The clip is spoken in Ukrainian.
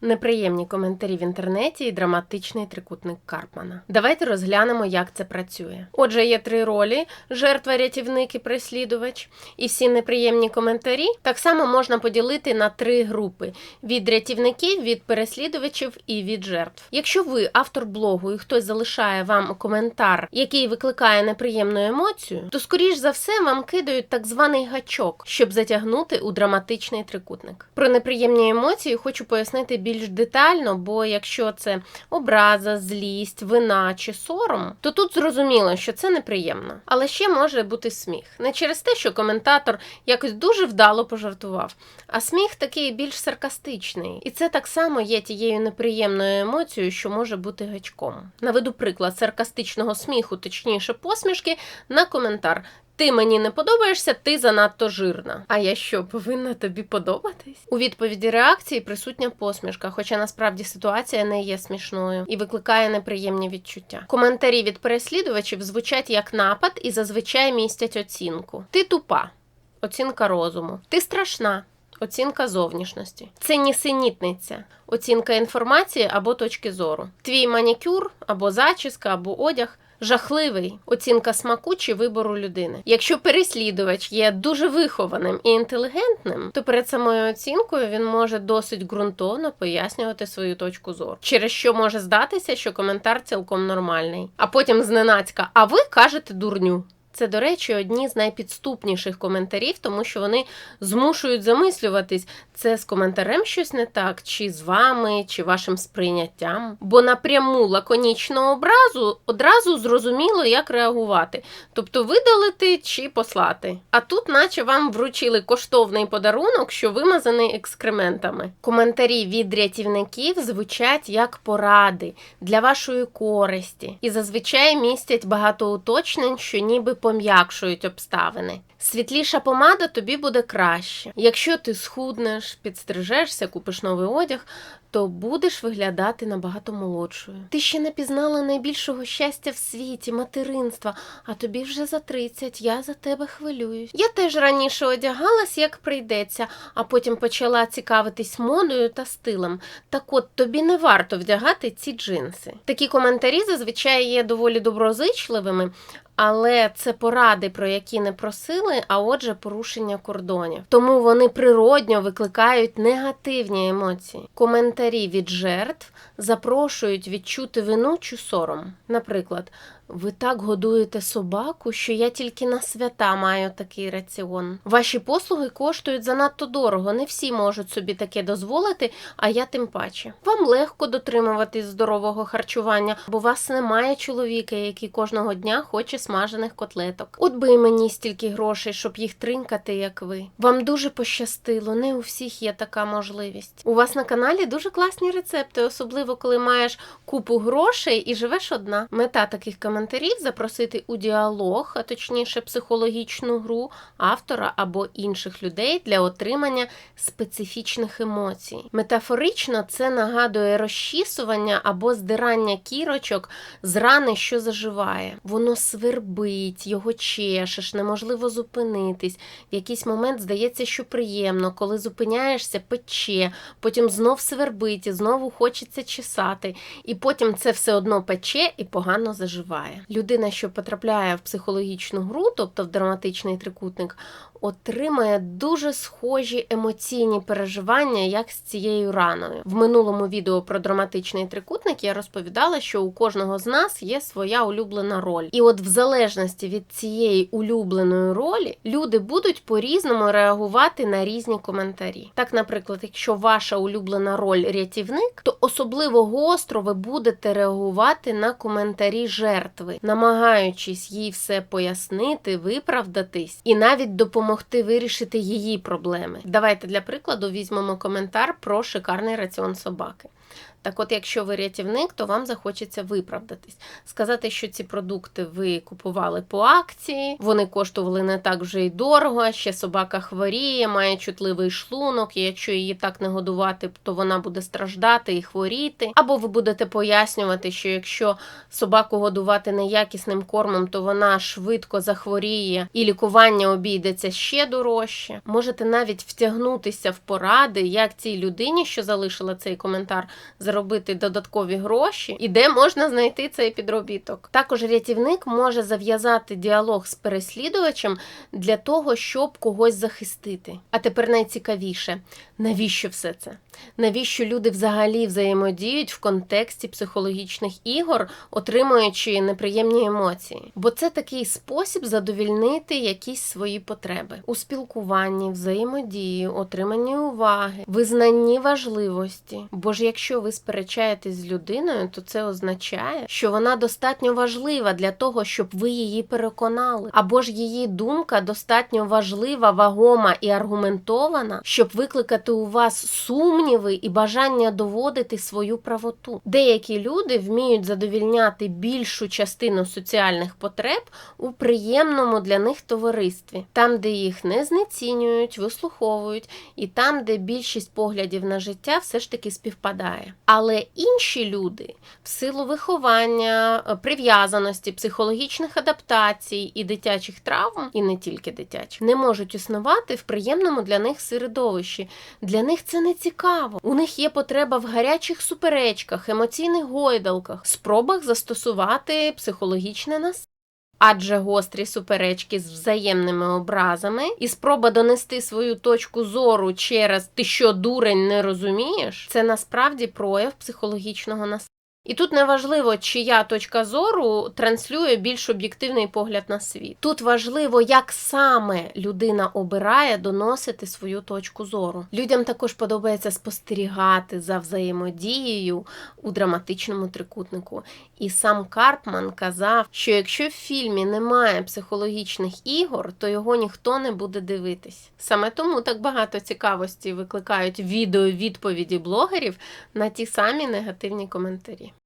Неприємні коментарі в інтернеті і драматичний трикутник Карпмана. Давайте розглянемо, як це працює. Отже, є три ролі: жертва, рятівник і переслідувач. І всі неприємні коментарі так само можна поділити на три групи: від рятівників, від переслідувачів і від жертв. Якщо ви автор блогу і хтось залишає вам коментар, який викликає неприємну емоцію, то скоріш за все вам кидають так званий гачок, щоб затягнути у драматичний трикутник. Про неприємні емоції хочу пояснити більш детально, бо якщо це образа, злість, вина чи сором, то тут зрозуміло, що це неприємно. Але ще може бути сміх. Не через те, що коментатор якось дуже вдало пожартував, а сміх такий більш саркастичний. І це так само є тією неприємною емоцією, що може бути гачком. Наведу приклад саркастичного сміху, точніше посмішки, на коментар. Ти мені не подобаєшся, ти занадто жирна. А я що, повинна тобі подобатись? У відповіді реакції присутня посмішка, хоча насправді ситуація не є смішною і викликає неприємні відчуття. Коментарі від переслідувачів звучать як напад і зазвичай містять оцінку. Ти тупа, оцінка розуму. Ти страшна. Оцінка зовнішності. Це нісенітниця, оцінка інформації або точки зору. Твій манікюр або зачіска, або одяг жахливий оцінка смаку чи вибору людини. Якщо переслідувач є дуже вихованим і інтелігентним, то перед самою оцінкою він може досить ґрунтовно пояснювати свою точку зору, через що може здатися, що коментар цілком нормальний. А потім зненацька, а ви кажете дурню. Це, до речі, одні з найпідступніших коментарів, тому що вони змушують замислюватись, це з коментарем щось не так, чи з вами, чи вашим сприйняттям. Бо на пряму лаконічну образу одразу зрозуміло, як реагувати, тобто видалити чи послати. А тут, наче вам вручили коштовний подарунок, що вимазаний екскрементами. Коментарі від рятівників звучать як поради для вашої користі, і зазвичай містять багато уточнень, що ніби пом'якшують обставини. Світліша помада тобі буде краще. Якщо ти схуднеш, підстрижешся, купиш новий одяг, то будеш виглядати набагато молодшою. Ти ще не пізнала найбільшого щастя в світі, материнства, а тобі вже за 30, я за тебе хвилююсь. Я теж раніше одягалась, як прийдеться, а потім почала цікавитись модою та стилем. Так от тобі не варто вдягати ці джинси. Такі коментарі зазвичай є доволі доброзичливими. Але це поради, про які не просили, а отже, порушення кордонів. Тому вони природньо викликають негативні емоції. Коментарі від жертв запрошують відчути вину чи сором. Наприклад, ви так годуєте собаку, що я тільки на свята маю такий раціон. Ваші послуги коштують занадто дорого. Не всі можуть собі таке дозволити, а я тим паче. Вам легко дотримуватись здорового харчування, бо вас немає чоловіка, який кожного дня хоче смажених котлеток. От би мені стільки грошей, щоб їх тринкати, як ви. Вам дуже пощастило, не у всіх є така можливість. У вас на каналі дуже класні рецепти, особливо коли маєш купу грошей і живеш одна. Мета таких коментарів коментарів запросити у діалог, а точніше психологічну гру автора або інших людей для отримання специфічних емоцій. Метафорично це нагадує розчісування або здирання кірочок з рани, що заживає. Воно свербить, його чешеш, неможливо зупинитись. В якийсь момент здається, що приємно, коли зупиняєшся, пече, потім знов свербить, і знову хочеться чесати, і потім це все одно пече і погано заживає. Людина, що потрапляє в психологічну гру, тобто в драматичний трикутник, отримає дуже схожі емоційні переживання, як з цією раною. В минулому відео про драматичний трикутник я розповідала, що у кожного з нас є своя улюблена роль. І от в залежності від цієї улюбленої ролі люди будуть по-різному реагувати на різні коментарі. Так, наприклад, якщо ваша улюблена роль рятівник, то особливо гостро ви будете реагувати на коментарі жертви, намагаючись їй все пояснити, виправдатись і навіть допомогти допомогти вирішити її проблеми. Давайте для прикладу візьмемо коментар про шикарний раціон собаки. Так от, якщо ви рятівник, то вам захочеться виправдатись, сказати, що ці продукти ви купували по акції, вони коштували не так вже й дорого, ще собака хворіє, має чутливий шлунок, і якщо її так не годувати, то вона буде страждати і хворіти. Або ви будете пояснювати, що якщо собаку годувати неякісним кормом, то вона швидко захворіє і лікування обійдеться ще дорожче. Можете навіть втягнутися в поради, як цій людині, що залишила цей коментар, заробити додаткові гроші, і де можна знайти цей підробіток. Також рятівник може зав'язати діалог з переслідувачем для того, щоб когось захистити. А тепер найцікавіше, навіщо все це? Навіщо люди взагалі взаємодіють в контексті психологічних ігор, отримуючи неприємні емоції? Бо це такий спосіб задовільнити якісь свої потреби у спілкуванні, взаємодії, отриманні уваги, визнанні важливості. Бо ж якщо ви сперечаєтесь з людиною, то це означає, що вона достатньо важлива для того, щоб ви її переконали, або ж її думка достатньо важлива, вагома і аргументована, щоб викликати у вас сумніви і бажання доводити свою правоту. Деякі люди вміють задовільняти більшу частину соціальних потреб у приємному для них товаристві, там, де їх не знецінюють, вислуховують, і там, де більшість поглядів на життя все ж таки співпадає. Але інші люди в силу виховання, е, прив'язаності, психологічних адаптацій і дитячих травм, і не тільки дитячих, не можуть існувати в приємному для них середовищі. Для них це не цікаво. У них є потреба в гарячих суперечках, емоційних гойдалках, спробах застосувати психологічне насильство. Адже гострі суперечки з взаємними образами і спроба донести свою точку зору через ти що дурень не розумієш, це насправді прояв психологічного насильства. І тут неважливо, чия точка зору транслює більш об'єктивний погляд на світ. Тут важливо, як саме людина обирає доносити свою точку зору. Людям також подобається спостерігати за взаємодією у драматичному трикутнику. І сам Карпман казав, що якщо в фільмі немає психологічних ігор, то його ніхто не буде дивитись. Саме тому так багато цікавості викликають відео відповіді блогерів на ті самі негативні коментарі.